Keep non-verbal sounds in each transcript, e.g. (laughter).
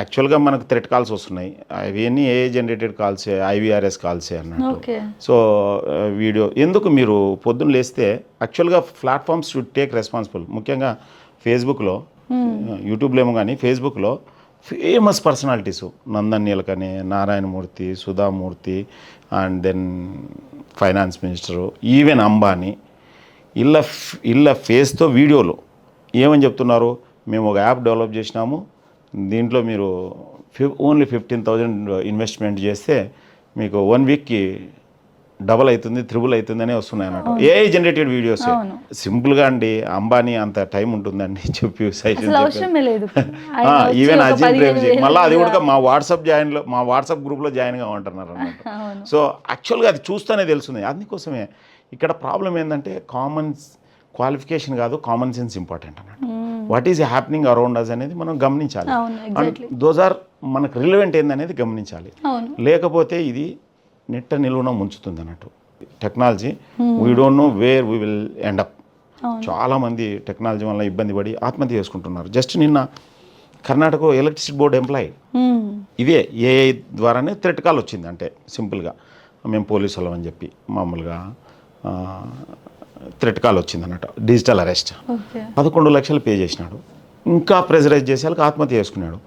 యాక్చువల్గా మనకు threat calls వస్తున్నాయి. అవన్నీ ఏ జనరేటెడ్ కాల్సే ఐవీఆర్ఎస్ కాల్సే అన్నట్టు. సో వీడియో ఎందుకు మీరు పొద్దున్న లేస్తే యాక్చువల్గా ప్లాట్ఫామ్స్ షుడ్ టేక్ రెస్పాన్సిబుల్ ముఖ్యంగా ఫేస్బుక్లో యూట్యూబ్లో ఏమో కానీ ఫేస్బుక్లో famous personalities. Nandan Nilekani Narayana Murthy Sudha Murthy and then finance minister even Ambani. ఇళ్ళ ఇళ్ళ ఫేస్తో వీడియోలు. ఏమని చెప్తున్నారు? మేము ఒక యాప్ డెవలప్ చేసినాము. దీంట్లో మీరు fif only fifteen thousand investment చేస్తే మీకు వన్ వీక్కి డబల్ అవుతుంది త్రిబుల్ అవుతుంది అనే వస్తున్నాయి అన్నట్టు ఏ జనరేటెడ్ వీడియోస్. సింపుల్గా అండి అంబానీ అంత టైం ఉంటుందండి (laughs) చెప్పి ఈవెన్ (laughs) పదిహేను ప్రేమ్జీ మళ్ళీ అది కూడా మా వాట్సాప్ జాయిన్లో మా వాట్సాప్ గ్రూప్లో జాయిన్ కావంటున్నారు అన్నట్టు అవును. సో యాక్చువల్గా అది చూస్తేనే తెలుస్తుంది. అందుకోసమే ఇక్కడ ప్రాబ్లం ఏంటంటే కామన్ క్వాలిఫికేషన్ కాదు కామన్ సెన్స్ ఇంపార్టెంట్ అన్నట్టు what is happening around us అనేది మనం గమనించాలి. ఎగ్జాక్ట్లీ దోస్ ఆర్ మనకు రిలవెంట్ ఏందనేది గమనించాలి. లేకపోతే ఇది నిట్ట నిలువున ముంచుతుంది అన్నట్టు. Technology we don't know where we will end up అవును. చాలామంది టెక్నాలజీ వల్ల ఇబ్బంది పడి ఆత్మహత్య చేసుకుంటున్నారు. జస్ట్ నిన్న కర్ణాటక ఎలక్ట్రిసిటీ బోర్డు ఎంప్లాయీ. ఇదే ఏఐ ద్వారానే థ్రెట్ కాల్ వచ్చింది అంటే సింపుల్గా. మేము పోలీసు వాళ్ళం అని చెప్పి మామూలుగా థ్రెట్ కాల్ వచ్చింది అన్నట్టు డిజిటల్ అరెస్ట్. పదకొండు లక్షలు పే చేసినాడు. ఇంకా ప్రెజరైజ్ చేసే వాళ్ళకి ఆత్మహత్య చేసుకున్నాడు.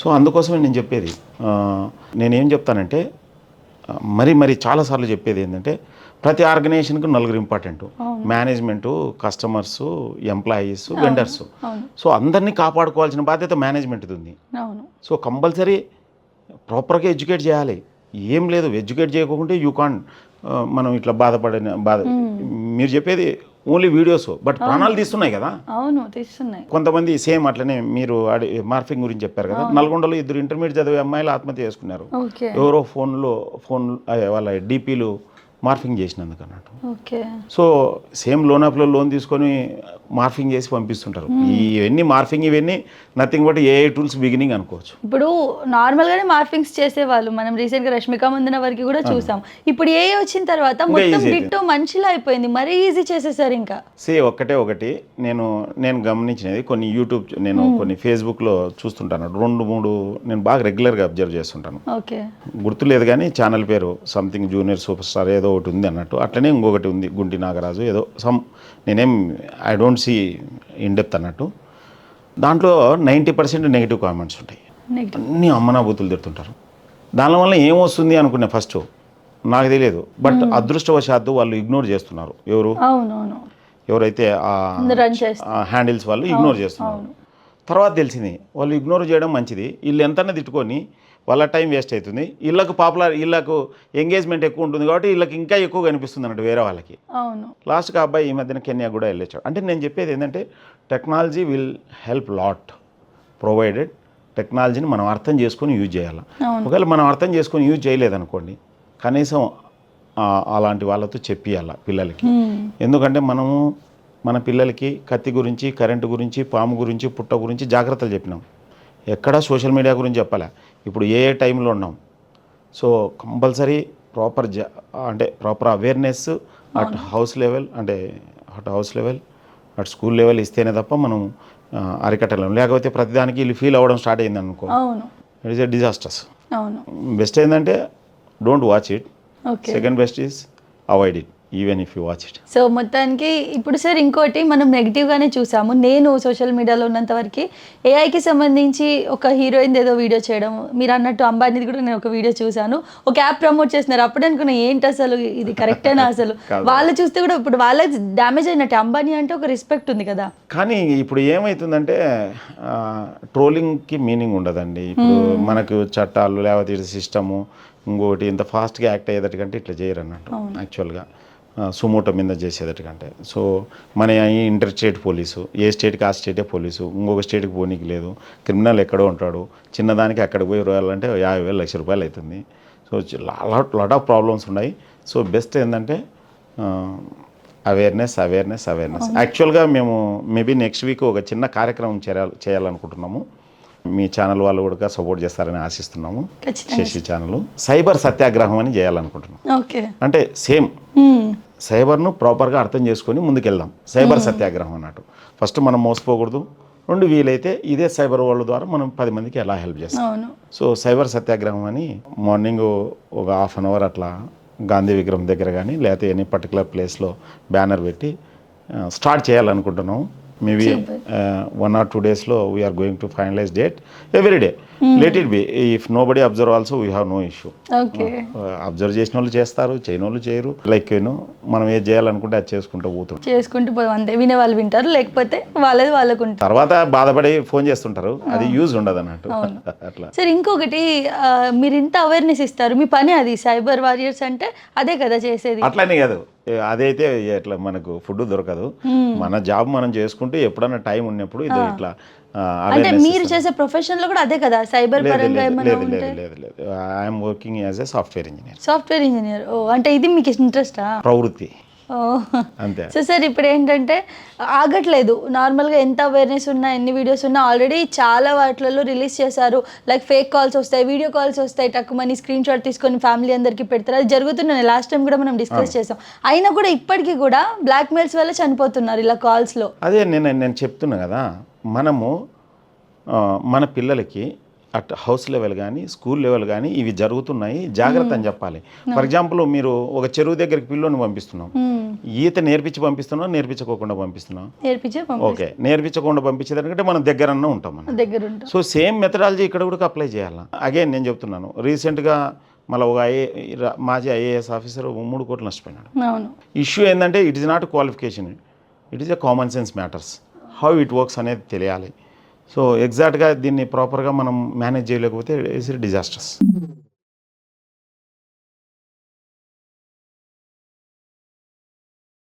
సో అందుకోసమే నేను చెప్పేది నేనేం చెప్తానంటే మరి మరి చాలాసార్లు చెప్పేది ఏంటంటే ప్రతి ఆర్గనైజేషన్కి నలుగురు important. Management customers employees vendors. So అందరినీ కాపాడుకోవాల్సిన బాధ్యత మేనేజ్మెంట్ది ఉంది. సో కంపల్సరీ ప్రాపర్గా ఎడ్యుకేట్ చేయాలి. ఏం లేదు ఎడ్యుకేట్ చేయకుంటే యూ కాన్ మనం ఇట్లా బాధపడిన బాధ. మీరు చెప్పేది ఓన్లీ వీడియోస్ బట్ ప్రాణాలు తీస్తున్నాయి కదా? అవును తీస్తున్నాయి. కొంతమంది సేమ్ అట్లనే మీరు మార్ఫింగ్ గురించి చెప్పారు కదా? నల్గొండలో ఇద్దరు ఇంటర్మీడియట్ చదివే అమ్మాయిలు ఆత్మహత్య చేసుకున్నారు. ఎవరో ఫోన్లో ఫోన్ వాళ్ళ డీపీలు మార్ఫింగ్ చేసినందుకు అన్నట్టు ఓకే. సో సేమ్ లోన్ యాప్లో లోన్ తీసుకొని మార్ఫింగ్ చేసి పంపిస్తుంటారు. ఇవన్నీ మార్ఫింగ్ ఇవన్నీ nothing but AI tools beginning అనుకోవచ్చు. ఇప్పుడు నార్మల్ గానే మార్ఫింగ్స్ చేసేవాళ్ళు. మనం రీసెంట్గా రష్మిక మందన వరకు కూడా చూసాం. ఇప్పుడు ఏ వచ్చిన తర్వాత మొత్తం డిట్టో మనిషిలా అయిపోయింది. మరీ ఈజీ చేసేసారు ఇంకా. సే ఒక్కటే ఒకటి. నేను నేను గమనించినది కొన్ని యూట్యూబ్ నేను కొన్ని ఫేస్బుక్లో చూస్తుంటాను. రెండు మూడు నేను బాగా రెగ్యులర్గా అబ్జర్వ్ చేస్తుంటాను. ఓకే. గుర్తులేదు కానీ ఛానల్ పేరు సంథింగ్ జూనియర్ సూపర్ స్టార్ ఏదో ఒకటి ఉంది అన్నట్టు. అట్లనే ఇంకొకటి ఉంది గుంటి నాగరాజు ఏదో సమ్ నేనేం I don't see in depth అన్నట్టు. దాంట్లో నైంటీ పర్సెంట్ నెగిటివ్ కామెంట్స్ ఉంటాయి. అన్ని అమ్మనాబూతులు తిడుతుంటారు. దానివల్ల ఏమొస్తుంది అనుకునే ఫస్ట్ నాకు తెలియదు. బట్ అదృష్టవశాత్తు వాళ్ళు ఇగ్నోర్ చేస్తున్నారు. ఎవరు? ఎవరైతే హ్యాండిల్స్ వాళ్ళు ఇగ్నోర్ చేస్తున్నారు. తర్వాత తెలిసింది వాళ్ళు ఇగ్నోర్ చేయడం మంచిది. వీళ్ళు ఎంతనే తిట్టుకొని వాళ్ళ టైం వేస్ట్ అవుతుంది. వీళ్ళకు పాపులర్ వీళ్ళకు ఎంగేజ్మెంట్ ఎక్కువ ఉంటుంది కాబట్టి వీళ్ళకి ఇంకా ఎక్కువ కనిపిస్తుంది అన్నట్టు వేరే వాళ్ళకి. అవును. లాస్ట్కి అబ్బాయి ఈ మధ్యన కెన్యా కూడా వెళ్ళొచ్చాడు. అంటే నేను చెప్పేది ఏంటంటే technology will help lot provided టెక్నాలజీని మనం అర్థం చేసుకొని యూజ్ చేయాలి. ఒకవేళ మనం అర్థం చేసుకొని యూజ్ చేయలేదనుకోండి కనీసం అలాంటి వాళ్ళతో చెప్పియాల పిల్లలకి. ఎందుకంటే మనము మన పిల్లలకి కత్తి గురించి కరెంటు గురించి పాము గురించి పుట్ట గురించి జాగ్రత్తలు చెప్పినాం. ఎక్కడా సోషల్ మీడియా గురించి చెప్పాలి? ఇప్పుడు ఏ ఏ టైంలో ఉన్నాం? సో కంపల్సరీ ప్రాపర్ జా అంటే proper awareness at house level అంటే at house level at school level ఇస్తేనే తప్ప మనం ఆ, అరికట్టలేము లేకపోతే ప్రతిదానికి వీళ్ళు ఫీల్ అవ్వడం స్టార్ట్ అయింది అనుకో. It is a disasters best ఏంటంటే don't watch it second best is avoid it even if you watch it so మొత్తానికి ఇప్పుడు సార్ ఇంకోటి మనం నెగిటివ్గానే చూసాము. నేను సోషల్ మీడియాలో ఉన్నంత వరకు ఏఐకి సంబంధించి ఒక హీరోయిన్ ఏదో వీడియో చేయడం మీరు అన్నట్టు అంబానీది కూడా నేను ఒక వీడియో చూశాను. ఒక యాప్ ప్రమోట్ చేస్తున్నారు. అప్పుడు అనుకున్నా ఏంటి అసలు ఇది కరెక్టేనా అసలు? (laughs) కాదు. వాళ్ళు చూస్తే కూడా ఇప్పుడు వాళ్ళకి డ్యామేజ్ అయినట్టు. అంబానీ అంటే ఒక రెస్పెక్ట్ ఉంది కదా. కానీ ఇప్పుడు ఏమవుతుందంటే ట్రోలింగ్కి మీనింగ్ ఉండదండి. ఇప్పుడు మనకు చట్టాలు లేకపోతే సిస్టము ఇంకోటి ఇంత ఫాస్ట్గా యాక్ట్ అయ్యేటట్టుకంటే ఇట్లా చేయరు అన్నట్టు యాక్చువల్గా సుమోటో మీద చేసేటట్టుకంటే సో మన ఇంటర్ స్టేట్ పోలీసు ఏ స్టేట్కి ఆ స్టేటే పోలీసు ఇంకొక స్టేట్కి పోనీకి లేదు. క్రిమినల్ ఎక్కడో ఉంటాడు. చిన్నదానికి అక్కడికి పోయి రావాలంటే యాభై వేలు లక్ష రూపాయలు అవుతుంది so lot lot of problems ఉన్నాయి. సో బెస్ట్ ఏంటంటే అవేర్నెస్ అవేర్నెస్ అవేర్నెస్ యాక్చువల్గా మేము మేబీ నెక్స్ట్ వీక్ ఒక చిన్న కార్యక్రమం చేయాలి చేయాలనుకుంటున్నాము. మీ ఛానల్ వాళ్ళు కూడా సపోర్ట్ చేస్తారని ఆశిస్తున్నాము. శశి ఛానల్ సైబర్ సత్యాగ్రహం అని చేయాలనుకుంటున్నాం. ఓకే. అంటే సేమ్ సైబర్ను ప్రాపర్గా అర్థం చేసుకొని ముందుకెళ్దాం. సైబర్ సత్యాగ్రహం అన్నట్టు. ఫస్ట్ మనం మోసపోకూడదు. రెండు వీలైతే ఇదే సైబర్ వరల్డ్ ద్వారా మనం పది మందికి ఎలా హెల్ప్ చేస్తాం. సో సైబర్ సత్యాగ్రహం అని మార్నింగ్ ఒక హాఫ్ అన్ అవర్ అట్లా గాంధీ విగ్రహం దగ్గర కానీ లేకపోతే ఎనీ పర్టికులర్ ప్లేస్లో బ్యానర్ పెట్టి స్టార్ట్ చేయాలనుకుంటున్నాం. మేబీ వన్ ఆర్ టూ డేస్లో we're going to finalise date every day let it be if nobody observe also we have no issue okay observe చేసిన వాళ్ళు చేస్తారు చేయని వాళ్ళు చేయరు. లైక్ యూనో మనం ఏది చేయాలనుకుంటే అది చేసుకుంటూ పోతుంటాం చేసుకుంటూ పోదాం అంతే. వినే వాళ్ళు వింటారు లేకపోతే వాళ్ళది వాళ్ళకు తర్వాత బాధపడి ఫోన్ చేస్తుంటారు. అది యూజ్ ఉండదు అన్నట్టు అట్లా. సార్ ఇంకొకటి మీరు ఇంత అవేర్నెస్ ఇస్తారు. మీ పని అది. సైబర్ వారియర్స్ అంటే అదే కదా చేసేది. అట్లనే కాదు. అదైతే ఎట్లా మనకు ఫుడ్ దొరకదు. మన జాబ్ మనం చేసుకుంటూ ఎప్పుడన్నా టైం ఉన్నప్పుడు ఇది ఇట్లా అంటే మీరు చేసే ప్రొఫెషన్లో కూడా అదే కదా సైబర్ పరంగా లేదు ఏమైనా లేదు లేదు లేదు I'm working as a software engineer software engineer ఓ అంటే ఇది మీకు ఇంట్రెస్టా ప్రవృత్తి. అంతే. సో సార్ ఇప్పుడు ఏంటంటే ఆగట్లేదు. నార్మల్గా ఎంత అవేర్నెస్ ఉన్నా ఎన్ని వీడియోస్ ఉన్నా ఆల్రెడీ చాలా వాటిలలో రిలీజ్ చేశారు. లైక్ ఫేక్ కాల్స్ వస్తాయి వీడియో కాల్స్ వస్తాయి. టక్కుమని స్క్రీన్ షాట్ తీసుకొని ఫ్యామిలీ అందరికీ పెడతారు. అది జరుగుతున్నాయి. లాస్ట్ టైం కూడా మనం డిస్కస్ చేసాం. అయినా కూడా ఇప్పటికీ కూడా బ్లాక్ మెయిల్స్ వల్ల చనిపోతున్నారు ఇలా కాల్స్లో అదే నేను నేను చెప్తున్నా కదా మనము మన పిల్లలకి అట్ హౌస్ లెవెల్ కానీ స్కూల్ లెవెల్ కానీ ఇవి జరుగుతున్నాయి. జాగ్రత్త అని చెప్పాలి. ఫర్ ఎగ్జాంపుల్ మీరు ఒక చెరువు దగ్గరికి పిల్లోని పంపిస్తున్నాం. ఈత నేర్పించి పంపిస్తున్నాం నేర్పించుకోకుండా పంపిస్తున్నాం నేర్పించే ఓకే నేర్పించకుండా పంపించేదానికంటే మనం దగ్గరన్నా ఉంటాం మనం. దగ్గర ఉంటాం సో సేమ్ మెథడాలజీ ఇక్కడ కూడా అప్లై చేయాలి? అగైన్ నేను చెప్తున్నాను రీసెంట్గా మళ్ళీ ఒక ఐఏ మాజీ ఐఏఎస్ ఆఫీసర్ మూడు కోట్లు నష్టపోయినాడు. అవును. ఇష్యూ ఏంటంటే it is not qualification it is a common sense matters how it works అనేది తెలియాలి. సో ఎగ్జాక్ట్గా దీన్ని ప్రాపర్గా మనం మేనేజ్ చేయలేకపోతే ఇట్స్ డిజాస్టర్స్